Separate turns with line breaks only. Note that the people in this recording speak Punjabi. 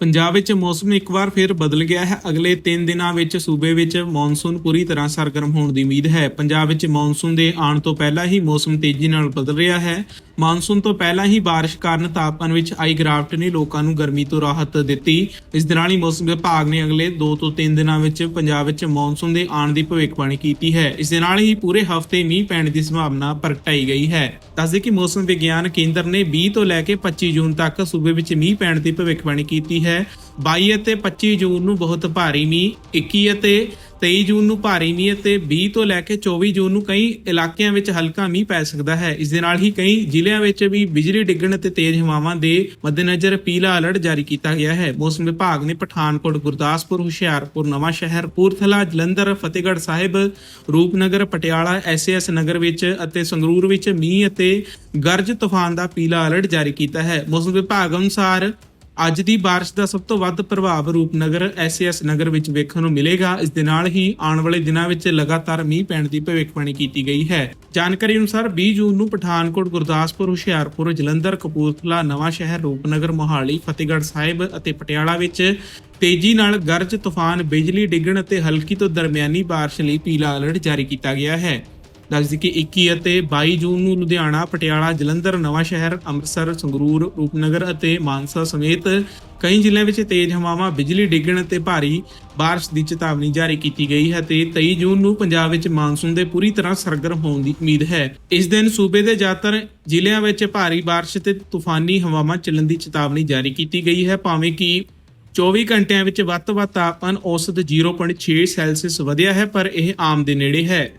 ਪੰਜਾਬ ਵਿੱਚ ਮੌਸਮ ਇੱਕ ਵਾਰ ਫਿਰ ਬਦਲ ਗਿਆ ਹੈ। ਅਗਲੇ 3 ਦਿਨਾਂ ਵਿੱਚ ਸੂਬੇ ਵਿੱਚ ਮੌਨਸੂਨ ਪੂਰੀ ਤਰ੍ਹਾਂ ਸਰਗਰਮ ਹੋਣ ਦੀ ਉਮੀਦ ਹੈ। ਪੰਜਾਬ ਵਿੱਚ ਮੌਨਸੂਨ ਦੇ ਆਉਣ ਤੋਂ ਪਹਿਲਾਂ ਹੀ ਮੌਸਮ ਤੇਜ਼ੀ ਨਾਲ ਬਦਲ ਰਿਹਾ ਹੈ। ਮੌਨਸੂਨ ਤੋਂ ਪਹਿਲਾਂ ਹੀ ਬਾਰਿਸ਼ ਕਾਰਨ ਤਾਪਮਾਨ ਵਿੱਚ ਆਈ ਗਿਰਾਵਟ ਨੇ ਲੋਕਾਂ ਨੂੰ ਗਰਮੀ ਤੋਂ ਰਾਹਤ ਦਿੱਤੀ। ਇਸ ਦੇ ਨਾਲ ਹੀ ਮੌਸਮ ਵਿਭਾਗ ਨੇ ਅਗਲੇ 2 ਤੋਂ 3 ਦਿਨਾਂ ਵਿੱਚ ਪੰਜਾਬ ਵਿੱਚ ਮੌਨਸੂਨ ਦੇ ਆਉਣ ਦੀ ਭਵਿੱਖਬਾਣੀ ਕੀਤੀ ਹੈ। ਇਸ ਦੇ ਨਾਲ ਹੀ ਪੂਰੇ ਹਫ਼ਤੇ ਮੀਂਹ ਪੈਣ ਦੀ ਸੰਭਾਵਨਾ ਪ੍ਰਗਟਾਈ ਗਈ ਹੈ। ਦੱਸਦੇ ਕਿ ਮੌਸਮ ਵਿਗਿਆਨ ਕੇਂਦਰ ਨੇ 20 ਤੋਂ ਲੈ ਕੇ 25 ਜੂਨ ਤੱਕ ਸੂਬੇ ਵਿੱਚ ਮੀਂਹ ਪੈਣ ਦੀ ਭਵਿੱਖਬਾਣੀ ਕੀਤੀ ਹੈ। 22 ਅਤੇ 25 ਜੂਨ ਨੂੰ ਬਹੁਤ ਭਾਰੀ ਮੀਂਹ 21 ਅਤੇ 23 ਜੂਨ ਨੂੰ ਭਾਰੀ ਮੀਂਹ ਅਤੇ 20 ਤੋਂ ਲੈ ਕੇ 24 ਜੂਨ ਨੂੰ ਕਈ ਇਲਾਕਿਆਂ ਵਿੱਚ ਹਲਕਾ ਮੀਂਹ ਪੈ ਸਕਦਾ ਹੈ। ਇਸ ਦੇ ਨਾਲ ਹੀ ਕਈ ਜ਼ਿਲ੍ਹਿਆਂ ਵਿੱਚ ਵੀ ਬਿਜਲੀ ਡਿੱਗਣ ਅਤੇ ਤੇਜ਼ ਹਵਾਵਾਂ ਦੇ ਮੱਦੇਨਜ਼ਰ ਪੀਲਾ ਅਲਰਟ ਜਾਰੀ ਕੀਤਾ ਗਿਆ ਹੈ। ਮੌਸਮ ਵਿਭਾਗ ਨੇ ਪਠਾਨਕੋਟ, ਗੁਰਦਾਸਪੁਰ, ਹੁਸ਼ਿਆਰਪੁਰ, ਨਵਾਂ ਸ਼ਹਿਰ ਪੂਰਥਲਾ ਜਲੰਧਰ, ਫਤਿਹਗੜ੍ਹ ਸਾਹਿਬ, ਰੂਪਨਗਰ, ਪਟਿਆਲਾ ਐਸਐਸ ਨਗਰ ਵਿੱਚ ਅਤੇ ਸੰਗਰੂਰ ਵਿੱਚ ਮੀਂਹ ਅਤੇ ਗਰਜ ਤੂਫਾਨ ਦਾ ਪੀਲਾ ਅਲਰਟ ਜਾਰੀ ਕੀਤਾ ਹੈ। ਮੌਸਮ ਵਿਭਾਗ ਅਨੁਸਾਰ ਅੱਜ ਦੀ ਬਾਰਿਸ਼ ਦਾ ਸਭ ਤੋਂ ਵੱਧ ਪ੍ਰਭਾਵ ਰੂਪਨਗਰ ਐਸਐਸ ਨਗਰ ਵਿੱਚ ਵੇਖਣ ਨੂੰ ਮਿਲੇਗਾ। ਇਸ ਦੇ ਨਾਲ ਹੀ ਆਉਣ ਵਾਲੇ ਦਿਨਾਂ ਵਿੱਚ ਲਗਾਤਾਰ ਮੀਂਹ ਪੈਣ ਦੀ ਭਵਿੱਖਬਾਣੀ ਕੀਤੀ ਗਈ ਹੈ। ਜਾਣਕਾਰੀ ਅਨੁਸਾਰ 20 ਜੂਨ ਨੂੰ ਪਠਾਨਕੋਟ, ਗੁਰਦਾਸਪੁਰ, ਹੁਸ਼ਿਆਰਪੁਰ, ਜਲੰਧਰ, ਕਪੂਰਥਲਾ, ਨਵਾਂ ਸ਼ਹਿਰ, ਰੂਪਨਗਰ, ਮੋਹਾਲੀ, ਫਤਿਹਗੜ੍ਹ ਸਾਹਿਬ ਅਤੇ ਪਟਿਆਲਾ ਵਿੱਚ ਤੇਜ਼ੀ ਨਾਲ ਗਰਜ, ਤੂਫਾਨ, ਬਿਜਲੀ ਡਿੱਗਣ ਅਤੇ ਹਲਕੀ ਤੋਂ ਦਰਮਿਆਨੀ ਬਾਰਿਸ਼ ਲਈ ਪੀਲਾ ਅਲਰਟ ਜਾਰੀ ਕੀਤਾ ਗਿਆ ਹੈ। ਦੱਸਦੀ ਕਿ 21 ਅਤੇ 22 ਜੂਨ ਨੂੰ ਲੁਧਿਆਣਾ, ਪਟਿਆਲਾ, ਜਲੰਧਰ, ਨਵਾਂ ਸ਼ਹਿਰ, ਅੰਮ੍ਰਿਤਸਰ, ਸੰਗਰੂਰ, ਰੂਪਨਗਰ ਅਤੇ ਮਾਨਸਾ ਸਮੇਤ ਕਈ ਜ਼ਿਲ੍ਹਿਆਂ ਵਿੱਚ ਤੇਜ਼ ਹਵਾਵਾਂ, ਬਿਜਲੀ ਡਿੱਗਣ ਅਤੇ ਭਾਰੀ ਬਾਰਿਸ਼ ਦੀ ਚੇਤਾਵਨੀ ਜਾਰੀ ਕੀਤੀ ਗਈ ਹੈ ਤੇ 23 ਜੂਨ ਨੂੰ ਪੰਜਾਬ ਵਿੱਚ ਮਾਨਸੂਨ ਦੇ ਪੂਰੀ ਤਰ੍ਹਾਂ ਸਰਗਰਮ ਹੋਣ ਦੀ ਉਮੀਦ ਹੈ। ਇਸ ਦਿਨ ਸੂਬੇ ਦੇ ਜ਼ਿਆਦਾਤਰ ਜ਼ਿਲ੍ਹਿਆਂ ਵਿੱਚ ਭਾਰੀ ਬਾਰਿਸ਼ ਤੇ ਤੂਫਾਨੀ ਹਵਾਵਾਂ ਚੱਲਣ ਦੀ ਚੇਤਾਵਨੀ ਜਾਰੀ ਕੀਤੀ ਗਈ ਹੈ। ਭਾਵੇਂ ਕਿ 24 ਘੰਟਿਆਂ ਵਿੱਚ ਵੱਧ ਤੋਂ ਵੱਧ ਤਾਪਮਾਨ ਔਸਤ 0.6 ਸੈਲਸੀਅਸ ਵਧਿਆ ਹੈ, ਪਰ ਇਹ ਆਮ ਦੇ ਨੇੜੇ ਹੈ।